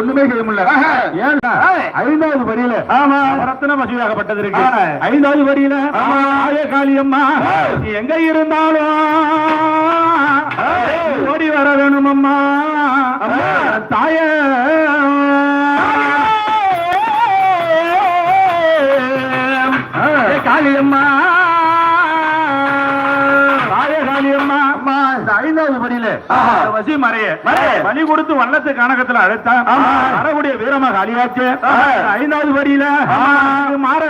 ஒண்ணுமே செய்ய முடியல. ஏன்னா ஐந்தாவது படியில ஆமா. ரத்தன மசூதாகப்பட்டதற்கு ஆ. ஐந்தாவது. ஆய காளியம்மா எங்க இருந்தாலும்? ஓடி வர வேணும் அம்மா தாய. காளியம்மா. ஐந்தாவது படியில வசி மறைய. மறைய. பலி கொடுத்து வல்லத்து கணக்கத்துல அழைத்தா ஆமா. வரக்கூடிய வீரமா காளியாச்சு ஆஹா. இந்த ஐந்தாவது படியில மாற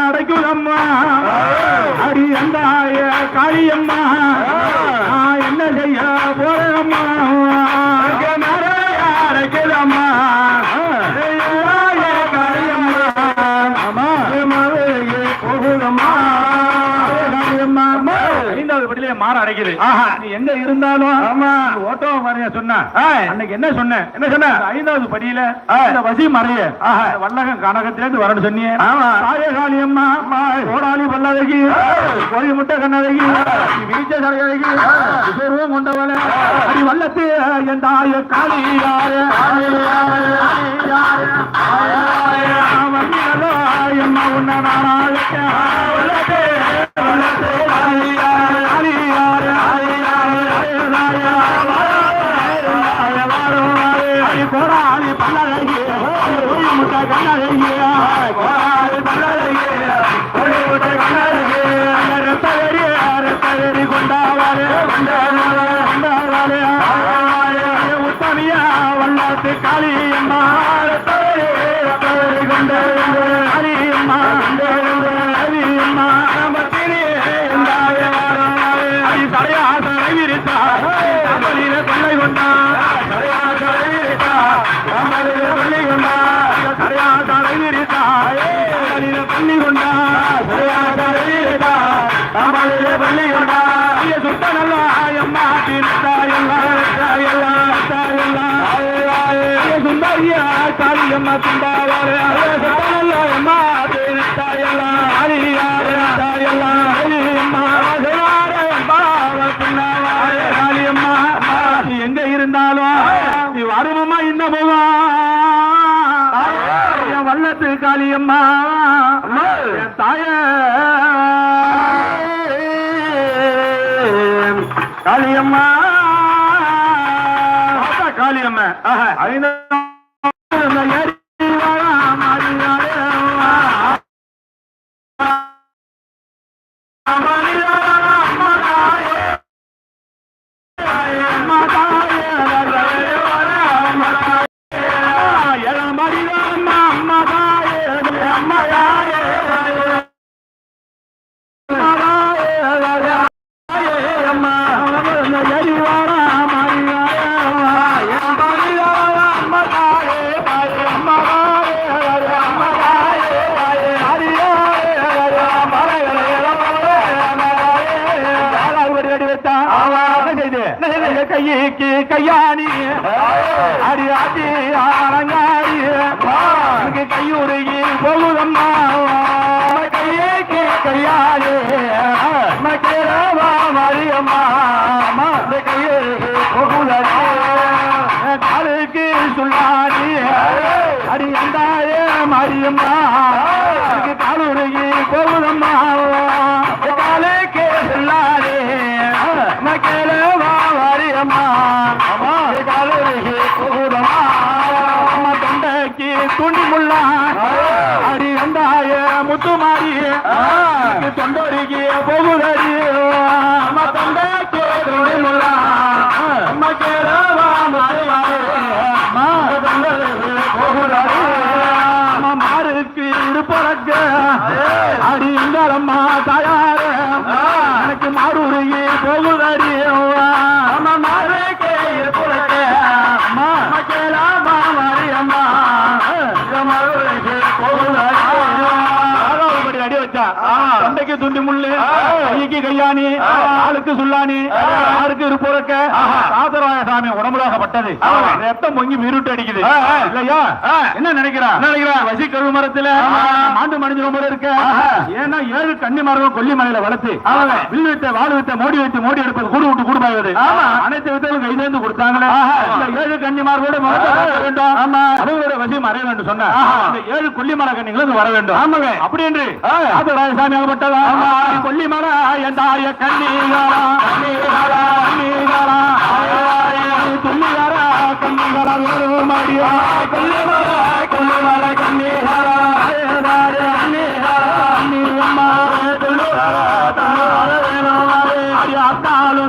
அடைக்கும் அம்மா அடி அந்த காளியம்மா. என்ன செய்ய போறேம்மா மாற அடைக்குது நீ எங்க இருந்தாலும் ஆமா. ஓட்டோ மறைய சொன்ன ஏய். அன்னைக்கு என்ன சொன்ன என்ன சொன்ன? ஐந்தாவது படியில ஏய். இந்த வசி மறைய ஆஹா. இந்த வல்லகம் கனகத்திலேருந்து வரணும் சொன்னியே ஆமா. தாயகாளி அம்மா கோடாளி பல்லதகி கோழி முட்டை கண்ணதகி வீச்ச சரையதகி விஸ்வரூபம் கொண்டவள அடி வல்லத்து என் தாய காளி யாரு வந்தியலோ அம்மா உன்ன நாராயண வல்லத்து கபலில சுத்த நல்லா அம்மா சுந்தரியா சுந்தாவாரு. சுத்த நல்லா அம்மா நம்ம காளியம்மா ஐநா கையாணி அடி ஆட்டி அரங்காடி கையுருகி போகுதம்மா. துண்டி முள்ளு கைக்கு கையானி ஆளுக்கு சுல்லானி ஆளுக்கு இருப்போருக்க. காதராய சாமி உடம்புலாகப்பட்டது ரத்தம் பொங்கி மிருட்டு அடிக்குது. இல்லையா? என்ன நினைக்கிறா? நினைக்கிறா? வசி கழுவு மரத்துல மாண்டு மனித ரொம்ப இருக்க. ஏன்னா ஏழு கன்னி மரம் கொல்லி மலையில வளர்த்து வில் வித்த வாழு வித்த மோடி வைத்து மோடி எடுப்பது கூடு விட்டு கூடுபாய்வது அனைத்து வித்தலும் கைதேர்ந்து கொடுத்தாங்களே. இந்த ஏழு கன்னிமார்களோட வேண்டும். ஆமா. அவங்களோட வசி மறைய வேண்டும் சொன்ன ஏழு கொல்லி மர கன்னிகளும் வர வேண்டும். ஆமாங்க. அப்படி என்று ராஜசாமி ஆகப்பட்டதா? கொல்லி மர என் தாய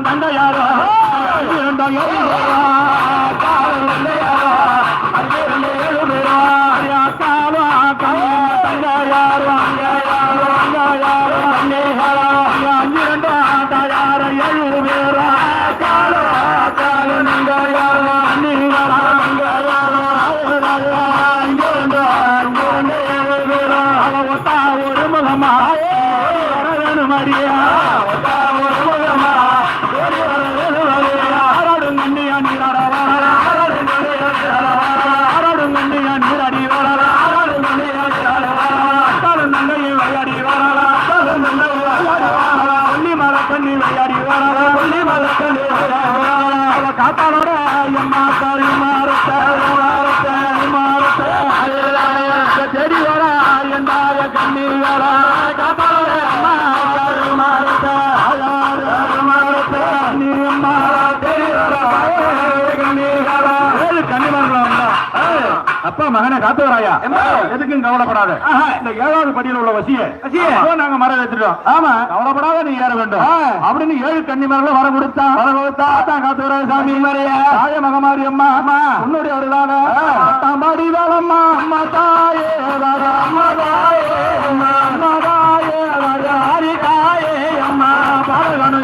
தந்தையாரோ மர கண்ணி விளையாடி அப்பா மகனை காத்து வராயா எதுக்கும் கவலைப்படாத. இந்த ஏழாவது படியில் உள்ள வசிய. நாங்க மரம் எடுத்துட்டோம் ஆமா. கவலைப்படாத நீ ஏற வேண்டும். அப்படின்னு ஏழு கன்னி மரம் வர கொடுத்தா. வர கொடுத்தா. தான் காத்து வராய சாமி தாய மகமாரி அம்மா உன்னுடைய அருளால. மாடி வேலம்மா அம்மா தாயே அம்மா தாயே அம்மா. தாயே அம்மா. பாலகனு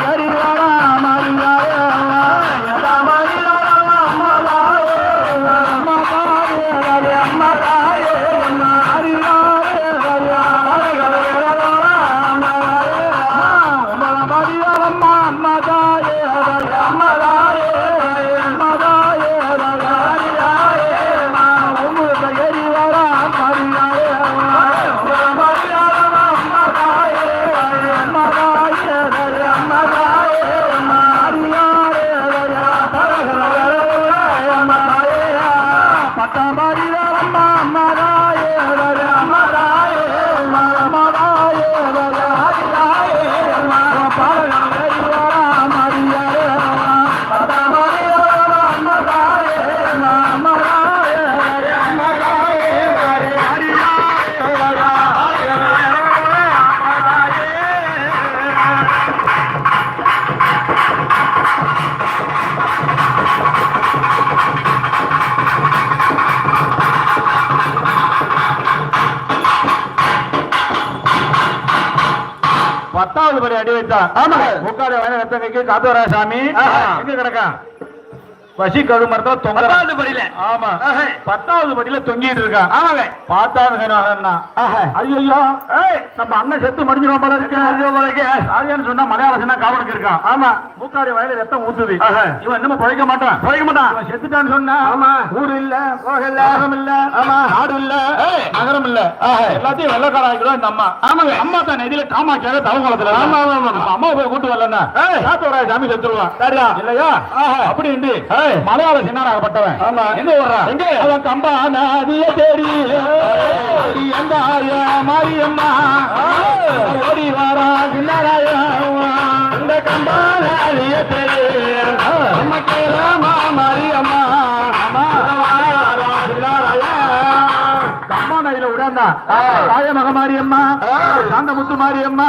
அடி வைத்தான் ஆமா முக்காடு வயல ரத்தனைக்கு காத்தவராய சாமி. எங்க கிடக்கான் வசி கழு மரத்துல தொங்க பத்தாவது படியில. ஆமா. பத்தாவது படியில தொங்கிட்டு இருக்கான். ஆமாங்க. பார்த்தாங்க ஐயோ நம்ம அண்ணன் செத்து மடிஞ்சிடும் போல இருக்கு. ஐயோ போல இருக்கு. ஆரியான்னு சொன்னா மலையாள சொன்னா காவலுக்கு இருக்கான். ஆமா. மூக்காடு வயல ரத்தம் ஊத்துது. இவன் இன்னும் பழைக்க மாட்டான். பழைக்க மாட்டான். செத்துட்டான்னு சொன்னா ஆமா. ஊர் இல்ல கோகல்ல நகரம் இல்ல ஆமா. நாடு இல்ல நகரம் இல்ல. எல்லாத்தையும் வெள்ளக்கார ஆகிடும் இந்த அம்மா. ஆமாங்க. அம்மா தான் நெதியில காமாக்கியாக தவங்குளத்துல ஆமா ஆமா அம்மா போய் கூட்டு வரலன்னா காத்தோராய சாமி செத்துருவான். சரியா இல்லையா? அப்படின்ட்டு மலையாள சின்னாராகப்பட்டவன். ஆமா. எங்க வர்றா எங்க? அவன் கம்பா நதிய தேடி. மாரியம்மா? ஓடி வாரா சின்னாராய இந்த கம்பா நதிய தேடி. நதியில உடந்தா தாய மகமாரியம்மா சாந்தமுத்து மாரியம்மா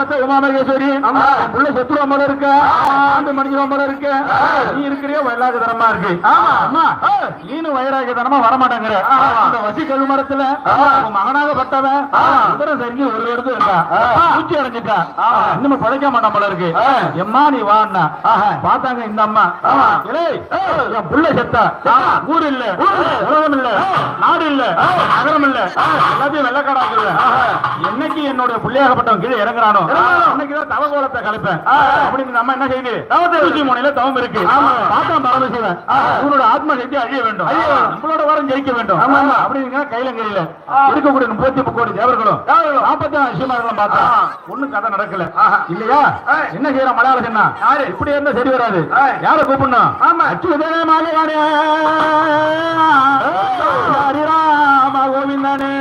பத்த உமாமகேஸ்வரி உள்ள சத்துருவம்பல இருக்க ஆண்டு மணிவம்பல இருக்க நீ இருக்கிறியோ வயலாக தரமா இருக்கு அம்மா நீனும் வயராக தரமா வரமாட்டேங்கிற இந்த வசி கழுமரத்துல உன் மகனாகப்பட்டவன் உதரம் சரிஞ்சு ஒரு இடத்துல இருக்கா? பூச்சி அடைஞ்சிட்டா? இன்னும் பழைக்க மாட்டான் போல இருக்கு. எம்மா நீ வான்னா? பார்த்தாங்க இந்த அம்மா. புள்ள செத்தா? ஊர் இல்ல. உலகம் இல்ல. இல்ல. நகரம் இல்ல. எல்லாத்தையும் வெள்ளக்காடா ஆக்குவேன் என்னைக்கு என்னோட பிள்ளையாகப்பட்டவன் கீழே இறங்குறானோ? அன்னைக்குதான் தவகோலத்தை கலைப்பேன். அப்படின்னு நம்ம என்ன செய்யுது தூசி முனையில தவம் இருக்கு. பாத்திரம் பரமசிவன் உன்னோட ஆத்ம சக்தி அழிய வேண்டும். நம்மளோட வரம் ஜெயிக்க வேண்டும். அப்படிங்க கையிலங்கையில இருக்கக்கூடிய முப்பத்தி கோடி தேவர்களும் நாற்பத்தி ஆறு விஷயமார்களும் பார்த்தா ஒண்ணும் கதை நடக்கல. இல்லையா? என்ன செய்யற மலையாள சொன்னா? இப்படி இருந்தா சரி வராது. யார கூப்பிடணும்? ஆமா. மாலையானே ஹரிராம கோவிந்தனே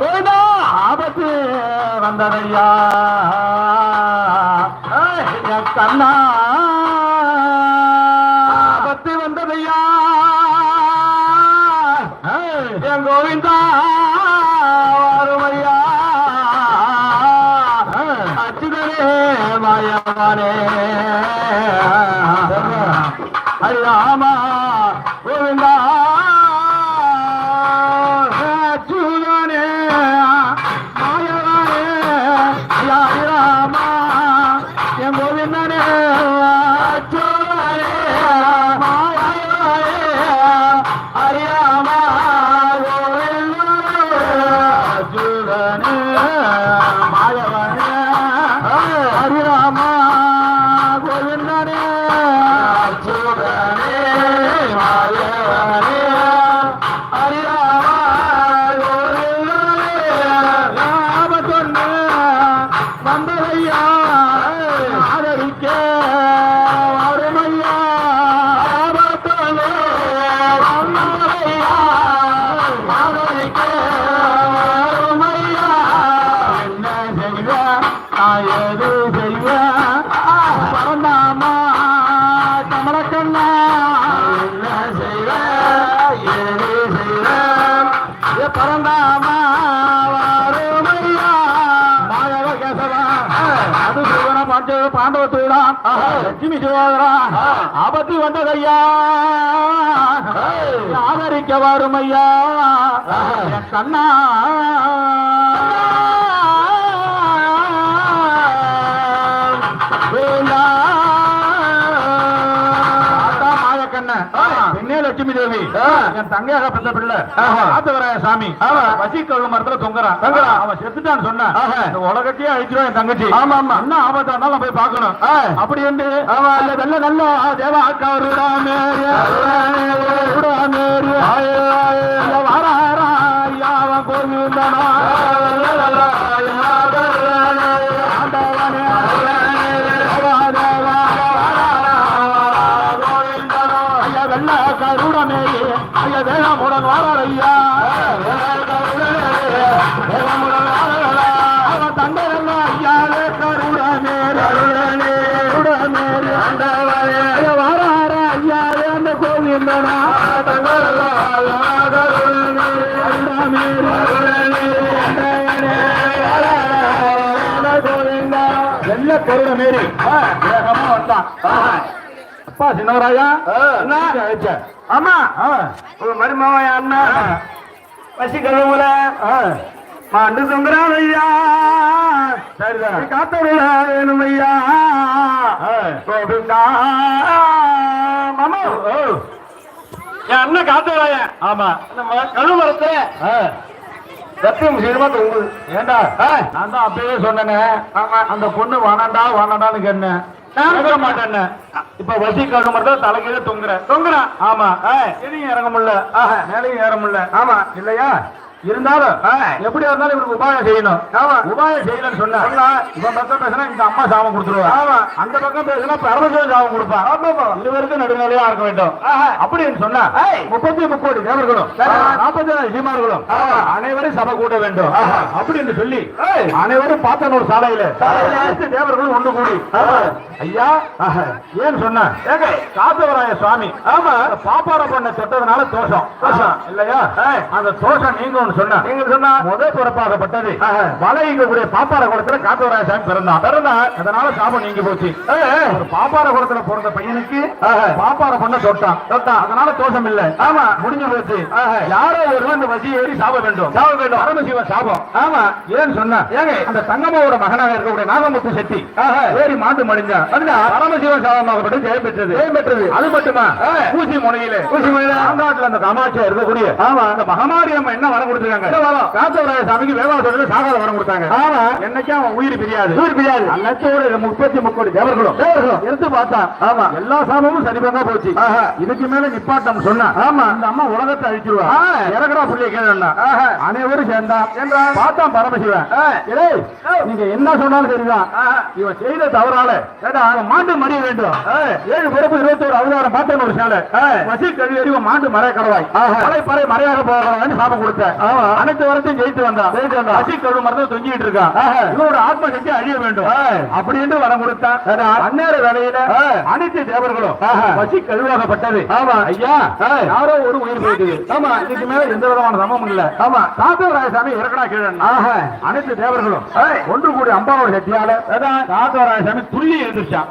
கோவிந்தா ஆபத்து வந்ததையா? கண்ணா. லட்சுமி சிவாதரா ஆபத்து வந்ததையா? ஆதரிக்க வருமையா? என் கண்ணா. என் தங்கையாக பெற்ற பிள்ளை. ஆத்தவராய சாமி. வசி கழுவு மரத்துல தொங்குறான். தொங்குறான். அவன் செத்துட்டான்னு சொன்னான் உலகத்தையே அழிச்சிருவான் என் தங்கச்சி. ஆமா ஆமா. என்ன ஆபத்தா இருந்தாலும் போய் பார்க்கணும். அப்படி என்று ஆமா. நல்ல நல்ல தேவா கருடாமே வாராரா யாவன் கோவிந்தனா கருட மேரி வேகமா வந்தான் அப்பா சின்னவராயா? ஆமா. உங்க மருமாவன் அண்ணா பசி கழுவுல மாண்டு தொங்குறான் ஐயா சரிதான் காத்தோட வேணும் ஐயா கோவிந்தா மாமா. என் அண்ணன் காத்தோராய ஆமா. நம்ம கழுமரத்தை சத்தியம் சீரமா தொங்குது ஏண்டா? நான் தான் அப்பவே சொன்னேனே. ஆமா அந்த பொண்ணு வானாண்டா வானாண்டான்னு கேட்டேன். மாட்டேன்னு. இப்ப வசி கழுவு மட்டும் தலைக்கீழ தொங்குற தொங்குறான். ஆமா. எதையும் இறங்க முடியல. மேலையும் ஏற முடியல. ஆமா. இல்லையா? இருந்தாலும் எப்படி இருந்தாலும் இவனுக்கு உபாயம் செய்யணும். ஆமா. உபாயம் செய்யலன்னு சொன்னா இவன் பக்கம் பேசினா இந்த அம்மா சாபம் கொடுத்துருவா. அந்த பக்கம் பேசினா பரமசிவன் சாபம் கொடுப்பா. இருவருக்கும் நடுநிலையா இருக்க வேண்டும். அப்படின்னு சொன்னா முப்பத்தி முக்கோடி தேவர்களும் நாற்பத்தி நாலு சீமார்களும் அனைவரும் சபை கூட்ட வேண்டும். அப்படின்னு சொல்லி அனைவரும் பார்த்தனூர் சாலையில தேவர்களும் ஒன்று கூடி. ஐயா ஏன் சொன்ன காத்தவராய சுவாமி ஆமா. பாப்பார பண்ண தொட்டதுனால தோஷம். இல்லையா? அந்த தோஷம் நீங்க ஒண்ணு சொன்ன நீங்க சொன்னா? முதல் பிறப்பாகப்பட்டது மலை இங்கக்கூடிய பாப்பார குளத்துல காத்தவராய சாமி பிறந்தான். பிறந்தான் அதனால சாபம் நீங்கி போச்சு. பாப்பார குளத்துல பிறந்த பையனுக்கு பாப்பார பண்ண தொட்டான். தொட்டான் அதனால தோஷம் இல்ல ஆமா. முடிஞ்சு போச்சு. யாரோ ஒருவன் இந்த வசி ஏறி சாப வேண்டும். சாப வேண்டும். பரமசிவ சாபம். ஆமா. ஏன் சொன்ன ஏங்க? அந்த தங்கம்மாவோட மகனாக இருக்கக்கூடிய நாகமுத்து செட்டி ஏறி மாண்டு மடிஞ்சா பரமசிவன் சாபமாகப்பட்டு ஜெயம் பெற்றது. ஜெயம் பெற்றது. அது மட்டுமா? ஊசி முனையில. ஊசி முனையில. அந்த காமாட்சியா இருக்கக்கூடிய ஆமா. அந்த மகமாரி அம்மா என்ன வர கொடுத்துருக்காங்க? காத்தவராய சாமிக்கு வேதாசோட சாகாத வரம் கொடுத்தாங்க ஆமா என்னைக்கும் அவன் உயிர் பிரியாது உயிர் பிரியாது. அன்னத்தோட முப்பத்தி முக்கோடி தேவர்களும் தேவர்களும். எடுத்து பார்த்தான் ஆமா. எல்லா சாமமும் சரிபங்கா போச்சு ஆஹா. இதுக்கு மேல நிப்பாட்டம் சொன்னா ஆமா. இந்த அம்மா உலகத்தை அழிச்சிருவா ஆ. இறக்குறா புள்ளிய கேட்டா ஆஹா. அனைவரும் சேர்ந்தான் என்றான். பார்த்தான் பரமசிவன் ஆ. ஏய், நீங்க என்ன சொன்னாலும் சரிதான். இவன் செய்த தவறால மாண்டு மடிய வேண்டும் ஏழு பிறப்பு இருபத்தோரு அவதாரம் பார்த்தேன் ஒரு சாலை வசி இவன் மாண்டு மறை கடவாய். மலை பறை மறையாக போகிறான்னு சாபம் கொடுத்தேன் ஆமா. அனைத்து வரத்தையும் ஜெயித்து வந்தான் ஜெயித்து வந்தான். வசி கழுவு மரத்தை தொங்கிட்டு இருக்கான் ஆஹா. இவனோட ஆத்ம சக்தி அழிய வேண்டும். அப்படி என்று வரம் கொடுத்தான். அந்நேர வேலையில. அனைத்து தேவர்களும் ஆஹா. வசி கழுவாகப்பட்டது ஆமா. ஐயா. யாரோ ஒரு உயிர் போயிட்டு ஆமா இதுக்கு மேல எந்த விதமான சமமும் இல்ல ஆமா. காத்தவராயசாமி இறக்கடா கீழே ஆஹா. அனைத்து தேவர்களும் ஏய். ஒன்று கூடி அம்பாவோட சக்தியால காத்தவராயசாமி துள்ளி எழுந்திருச்சான்.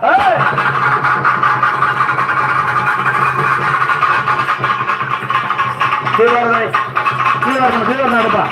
தீவிரதை தீவிரம் தீவிரம் எடுப்பா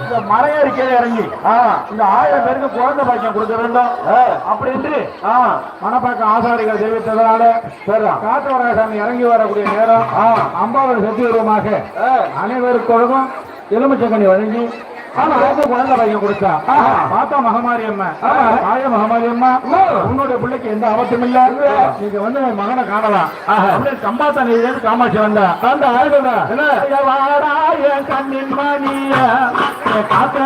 இந்த மலையேறி கீழே இறங்கி. இந்த ஆயிரம் பேருக்கு குழந்தை பாக்கியம் கொடுக்க வேண்டும் ஆமா. மணப்பாக்க ஆசாரிகள் தெரிவித்ததனால சரிதான். காத்தவராசாமி இறங்கி வரக்கூடிய நேரம் அம்பாவது சத்தியபூர்வமாக ஏய். அனைவருக்கும் எலுமிச்சங்கனி வழங்கி குழந்தை பையன் கொடுத்தா. மாதா மகமாரி அம்மா. தாய மகமாரி அம்மா. உன்னுடைய பிள்ளைக்கு எந்த ஆபத்தும் இல்ல. நீங்க வந்து மகனை காணலாம். கம்பாத்தா நீ காமாட்சி வந்தா. அந்த என் கண்ணின் மணிய. காத்தா